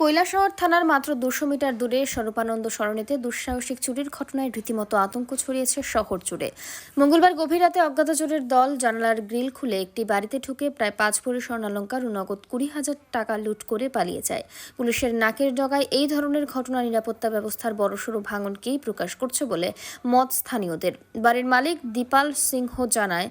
কৈলাসহর থানার মাত্র দুশো মিটার দূরে স্বরূপানন্দ সরণিতে দুঃসাহসিক চুরির ঘটনায় রীতিমতো আতঙ্ক ছড়িয়েছে শহর জুড়ে। মঙ্গলবার গভীর রাতে অজ্ঞাত চোরের দল জানালার গ্রিল খুলে একটি বাড়িতে ঢুকে প্রায় পাঁচ ভরি স্বর্ণালঙ্কার ও নগদ কুড়ি হাজার টাকা লুট করে পালিয়ে যায়। পুলিশের নাকের ডগায় এই ধরনের ঘটনা নিরাপত্তা ব্যবস্থার বড়সড় ভাঙনকেই প্রকাশ করছে বলে মত স্থানীয়দের। বাড়ির মালিক দীপাল সিংহ জানায়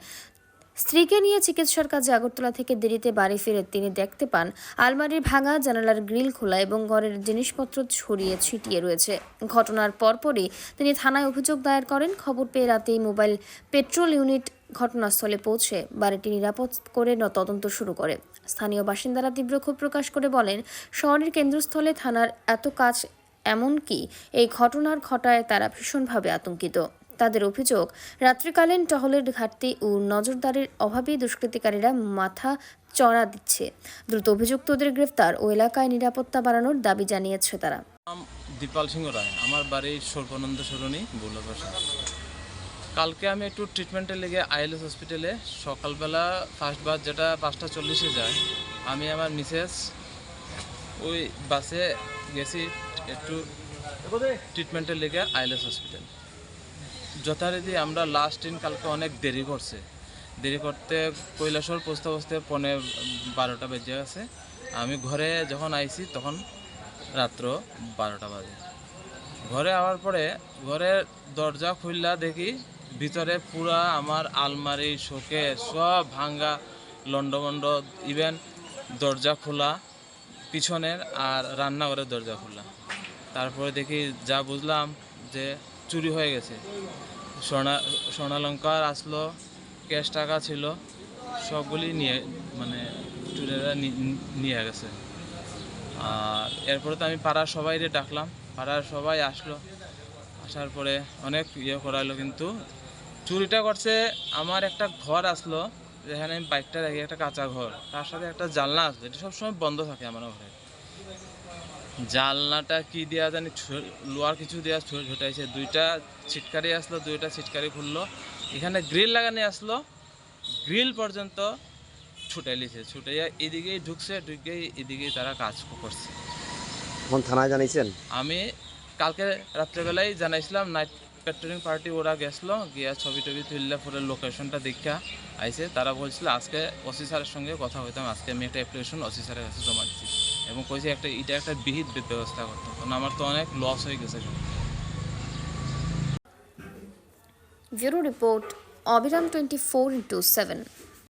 স্ত্রীকে নিয়ে চিকিৎসার কাজে আগরতলা থেকে দেরিতে বাড়ি ফিরে তিনি দেখতে পান, আলমারির ভাঙা জানালার গ্রিল খোলা এবং ঘরের জিনিসপত্র ছড়িয়ে ছিটিয়ে রয়েছে। ঘটনার পরপরই তিনি থানায় অভিযোগ দায়ের করেন। খবর পেয়ে রাতেই মোবাইল পেট্রোল ইউনিট ঘটনাস্থলে পৌঁছে বাড়িটি নিরাপদ করে তদন্ত শুরু করে। স্থানীয় বাসিন্দারা তীব্র ক্ষোভ প্রকাশ করে বলেন, শহরের কেন্দ্রস্থলে থানার এত কাজ এমনকি এই ঘটনার ঘটায় তারা ভীষণভাবে আতঙ্কিত। তাদের অভিযোগ, রাত্রিকালীন টহলের ঘাটতি ও নজরদারির অভাবেই দুষ্কৃতিকারীরা মাথা চড়া দিচ্ছে। দ্রুত অভিযুক্তদের গ্রেফতার ও এলাকায় নিরাপত্তা বাড়ানোর দাবি জানিয়েছে তারা। দীপাল সিংহ রায়। আমার বাড়ি সর্বানন্দ সরণি বল্লভাষা কালকে আমি একটু ট্রিটমেন্টে লেগে আইএলএস হসপিটালে সকালবেলা ফার্স্ট বাস যেটা পাঁচটা চল্লিশে যায়, আমি আমার মিসেস ওই বাসে গেছি একটু ট্রিটমেন্টের লেগে আইএলএস হসপিটাল যথারীতি আমরা লাস্ট দিন কালকে অনেক দেরি করছে। দেরি করতে কৈলাসর পৌঁছতে পৌঁছতে পনে বারোটা বেজে গেছে। আমি ঘরে যখন আইছি তখন রাত্র বারোটা বাজে। ঘরে আওয়ার পরে ঘরের দরজা খুললা দেখি ভিতরে পুরা আমার আলমারি শোকে সব ভাঙ্গা লন্ডমন্ড ইভেন দরজা খোলা, পিছনের আর রান্নাঘরের দরজা খোলা। তারপরে দেখি যা বুঝলাম যে চুরি হয়ে গেছে। সোনা স্বর্ণালঙ্কার আসলো ক্যাশ টাকা ছিল, সবগুলি নিয়ে মানে চুরেরা নিয়ে গেছে। আর এরপরে তো আমি পাড়ার সবাই ডাকলাম। পাড়ার সবাই আসলো। আসার পরে অনেক ইয়ে করালো কিন্তু। চুরিটা করছে, আমার একটা ঘর আসলো, যেখানে আমি বাইকটা রাখি একটা কাঁচা ঘর। তার সাথে একটা জানলা আসলো। এটা সবসময় বন্ধ থাকে আমার ঘরে। জানলাটা কি দেওয়া জানি লোহার কিছু দেওয়া ঝুটাইছে। দুইটা ছিটকারি আসলো দুইটা ছিটকারি খুললো। এখানে গ্রিল লাগানি আসলো। গ্রিল পর্যন্ত ছুটাই লিছে। ছুটাইয়া এদিকেই ঢুকছে ঢুকেই এদিকেই তারা কাজ করছে। এখন থানায় জানিয়েছেন আমি কালকে রাত্রেবেলায় জানাইছিলাম নাইট পেট্রোলিং পার্টি ওরা গেছিল গিয়া ছবি টবি তুললে পরে লোকেশনটা দেখা আইছে। তারা বলছিল আজকে ওসি স্যারের সঙ্গে কথা হইতাম আজকে আমি একটা অ্যাপ্লিকেশন ওসি স্যারের কাছে জমা দিচ্ছি এবং কইছে একটা, এটা একটা বিহিত ব্যবস্থা করতে কারণ আমার তো অনেক লস হয়ে গেছে। ব্যুরো রিপোর্ট অবিরাম টোয়েন্টি ফোর ইন্টু সেভেন।